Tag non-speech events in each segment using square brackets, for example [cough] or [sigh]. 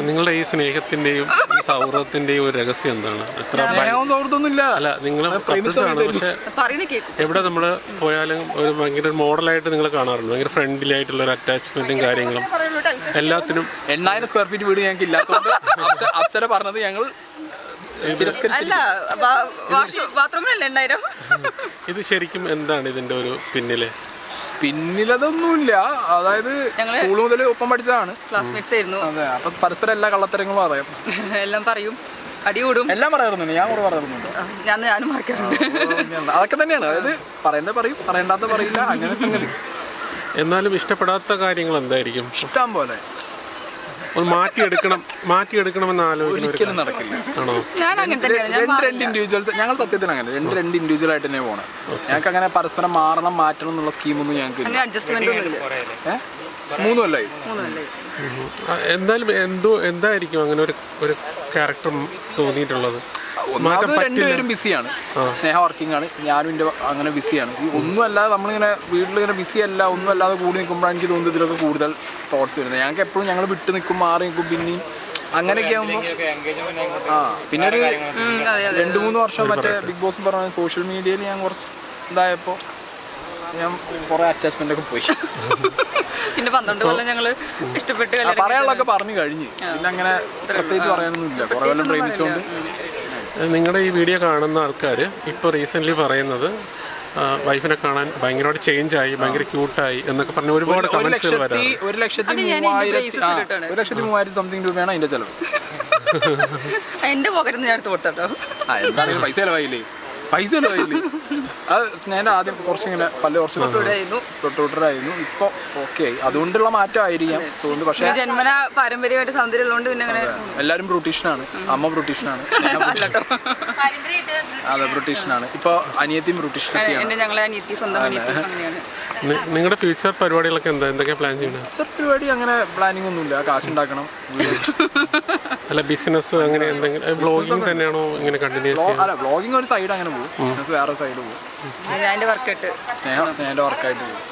നിങ്ങളുടെ ഈ സ്നേഹത്തിന്റെയും ഈ സൗഹൃദത്തിന്റെയും ഒരു രഹസ്യം എന്താണ്? എത്ര അല്ല നിങ്ങൾ പക്ഷെ എവിടെ നമ്മൾ പോയാലും ഒരു ഭയങ്കര മോഡലായിട്ട് നിങ്ങൾ കാണാറുണ്ട്. ഭയങ്കര ഫ്രണ്ട്ലി ആയിട്ടുള്ള ഒരു അറ്റാച്ച്മെന്റും കാര്യങ്ങളും എല്ലാത്തിനും എണ്ണായിരം സ്ക്വയർ ഫീറ്റ് വീട് ഞങ്ങൾക്ക് ഇല്ലാത്തതുകൊണ്ട് അപ്സ- അപ്സര പറഞ്ഞത് ഞങ്ങൾ അല്ല ബാത്റൂമിലല്ലേ ഇത് ശരിക്കും എന്താണ് ഇതിന്റെ ഒരു പിന്നിൽ? പിന്നിലതൊന്നുമില്ല. അതായത് സ്കൂൾ മുതൽ ഒപ്പം പഠിച്ചതാണ്. ക്ലാസ്മേറ്റ്സ് ആയിരുന്നു. അതെ അപ്പൊ പരസ്പരം എല്ലാ കള്ളത്തരങ്ങളും അറിയാം [laughs] എല്ലാം പറയും. അടികൂടും എല്ലാം പറയാറുണ്ട്. ഞാൻ കുറെ പറയാറുണ്ട്. ഞാൻ ഞാനും മറക്കാറുണ്ട്. അതൊക്കെ തന്നെയാണ്. അതായത് പറയേണ്ടത് പറയും പറയേണ്ടാത്ത പറയില്ല. അങ്ങനെ സംഗതി. എന്നാലും ഇഷ്ടപ്പെടാത്ത കാര്യങ്ങൾ എന്തായിരിക്കും? ഇഷ്ടം പോലെ. ഒന്ന് മാറ്റിയെടുക്കണം മാറ്റിയെടുക്കണമെന്ന് ആലോചിക്കുന്ന ഒരു ഒരിക്കലും നടക്കില്ല. ആണോ? ഞാൻ അങ്ങനെ തന്നെയാണ്. ഞാൻ രണ്ട് രണ്ട് ഇൻഡിവിജ്വൽസ് ഞങ്ങൾ സത്യത്തിന് അങ്ങനെ രണ്ട് രണ്ട് ഇൻഡിവിജ്വൽ ആയിട്ട് തന്നെ പോകണം ഞങ്ങൾക്ക് അങ്ങനെ പരസ്പരം മാറണം മാറ്റണം എന്നുള്ള സ്കീമൊന്നും ഞങ്ങൾക്ക് ഇല്ല അങ്ങനെ അഡ്ജസ്റ്റ്മെന്റ് ഒന്നും ഇല്ല ഏഹ് മൂന്ന് കൊല്ലായി. എന്തായാലും എന്തോ എന്തായിരിക്കും അങ്ങനെ ഒരു ഒരു ക്യാരക്ടർ തോന്നിയിട്ടുള്ളത്? രണ്ടുപേരും ബിസിയാണ്. സ്നേഹ വർക്കിംഗ് ആണ് ഞാനും എന്റെ അങ്ങനെ ബിസിയാണ്. ഈ ഒന്നും അല്ലാതെ നമ്മളിങ്ങനെ വീട്ടിലിങ്ങനെ ബിസി അല്ല ഒന്നും അല്ലാതെ കൂടി നിൽക്കുമ്പോഴാണ് എനിക്ക് തോന്നുന്നത് ഇതിലൊക്കെ കൂടുതൽ തോട്ട്സ് വരുന്നത്. ഞങ്ങൾക്ക് എപ്പോഴും ഞങ്ങൾ വിട്ട് നിൽക്കും മാറി നിൽക്കും പിന്നെയും അങ്ങനെയൊക്കെ ആകുമ്പോൾ ആ പിന്നെ ഒരു രണ്ട് മൂന്ന് വർഷം മറ്റേ ബിഗ് ബോസ് പറഞ്ഞ സോഷ്യൽ മീഡിയയിൽ ഞാൻ കുറച്ച് ഇതായപ്പോൾ ഞാൻ കുറെ അറ്റാച്ച്മെന്റ് ഒക്കെ പോയി. പിന്നെ പന്ത്രണ്ട് കൊല്ലം ഞങ്ങൾ ഇഷ്ടപ്പെട്ട് പറയാനുള്ളതൊക്കെ പറഞ്ഞു കഴിഞ്ഞു. പിന്നെ അങ്ങനെ പ്രത്യേകിച്ച് പറയാനൊന്നുമില്ല. കുറെ കൊല്ലം പ്രേമിച്ചുകൊണ്ട് നിങ്ങളുടെ ഈ വീഡിയോ കാണുന്ന ആൾക്കാർ ഇപ്പോൾ റീസെന്റ്ലി പറയുന്നത് വൈഫിനെ കാണാൻ ഭയങ്കരമായിട്ട് ചേഞ്ച് ആയി ഭയങ്കര ക്യൂട്ടായി എന്നൊക്കെ പറഞ്ഞ ഒരുപാട് കമന്റ്സ് വരാറ്. ഒരു ലക്ഷത്തി മൂവായിരത്തി. ഒരു ലക്ഷത്തി മൂവായിരത്തി സംതിങ് രൂപയാണ് അതിന്റെ ചെലവ്. എന്റെ പോക്കറ്റിൽ നിന്ന് ഞാൻ എടുത്ത് കൊടുത്തോ പൈസ ചെലവായില്ലേ? പൈസ ചെലവായില്ലേ അത് സ്നേഹ ആദ്യം കുറച്ചിങ്ങനെ പല്ല കുറച്ച് തൊട്ടുവിട്ടായിരുന്നു തൊട്ടുവിട്ടറായിരുന്നു ഇപ്പൊ ഓക്കെ ആയി അതുകൊണ്ടുള്ള മാറ്റം ആയിരിക്കാം. തോന്നുന്നു. പക്ഷെ ജന്മന പാരമ്പര്യമായിട്ട് സൗന്ദര്യം ഉള്ളതുകൊണ്ട് പിന്നെ അങ്ങനെ എല്ലാരും ബ്രിട്ടീഷനാണ് അമ്മ ബ്രിട്ടീഷനാണ് അല്ലട്ടോ അതെ ബ്രിട്ടീഷനാണ് ഇപ്പൊ അനിയത്തിയും ബ്രൂട്ടീഷനൊക്കെയാണ് നിങ്ങളുടെ ഫ്യൂച്ചർ പരിപാടികളൊക്കെ എന്താ? എന്തൊക്കെ പ്ലാൻ ചെയ്യുന്നത് ഫ്യൂച്ചർ പരിപാടി അങ്ങനെ പ്ലാനിങ് ഒന്നുമില്ല. കാശ് ഉണ്ടാക്കണം. [laughs] അല്ല ബിസിനസ് അങ്ങനെ എന്തെങ്കിലും ബ്ലോഗിംഗ് തന്നെയാണോ ഇങ്ങനെ കണ്ടിന്യൂ അല്ല ബ്ലോഗിംഗ് ഒരു സൈഡ് അങ്ങനെ പോകും. ബിസിനസ് വേറെ സൈഡ് പോകും. ഞാൻ വർക്ക് ആയിട്ട് സ്നേഹം സ്നേഹന്റെ വർക്കായിട്ട് പോകും.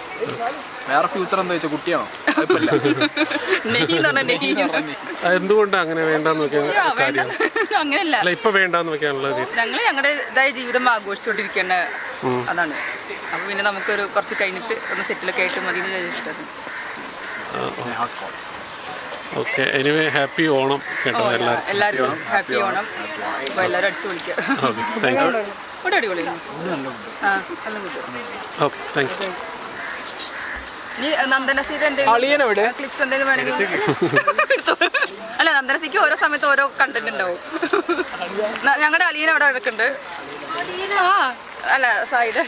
വേറെ ഫ്യൂച്ചർ എന്താ വെച്ചാൽ കുട്ടിയാണോ? എന്തുകൊണ്ട് [laughs] നെഹി എന്ന് പറഞ്ഞ നെഹി. എന്തുകൊണ്ടാണ് അങ്ങനെ വേണ്ടെന്ന് വെക്കാൻ കാര്യം? [laughs] അങ്ങനെയല്ല ഇപ്പൊ വേണ്ടെന്ന് വെക്കാനുള്ള ഞങ്ങൾ ഞങ്ങളുടെ ഇതായ ജീവിതം ആഘോഷിച്ചോണ്ടിരിക്കുന്ന അതാണ്. അപ്പൊ പിന്നെ നമുക്കൊരു കുറച്ച് കഴിഞ്ഞിട്ട് ഒന്ന് സെറ്റിലൊക്കെ ആയിട്ട് മതി എന്ന് വിചാരിച്ചിട്ടാണ്. സ്നേഹ സ്കോൾ ഓക്കെ എനിവേ ഹാപ്പി ഓണം കേട്ടോ എല്ലാവർക്കും. എല്ലാവരും ഹാപ്പി ഓണം. അപ്പോൾ എല്ലാവരും അടിച്ചു വിളിക്കുക ഓക്കെ താങ്ക് യു ഇവിടെ അടിപൊളിയായിരുന്നു ആ നല്ല കൂട്ട് ഓക്കെ താങ്ക് യു ഈ നന്ദനസീത എന്തെങ്കിലും ക്ലിപ്സ് എന്തെങ്കിലും വേണമെങ്കിൽ അല്ല നന്ദനസിക്ക് ഓരോ സമയത്ത് ഓരോ കണ്ടന്റ് ഉണ്ടാവും. ഞങ്ങളുടെ അളിയൻ അവിടെ കിടക്കുന്നുണ്ട് ആ അല്ല സൈഡ്.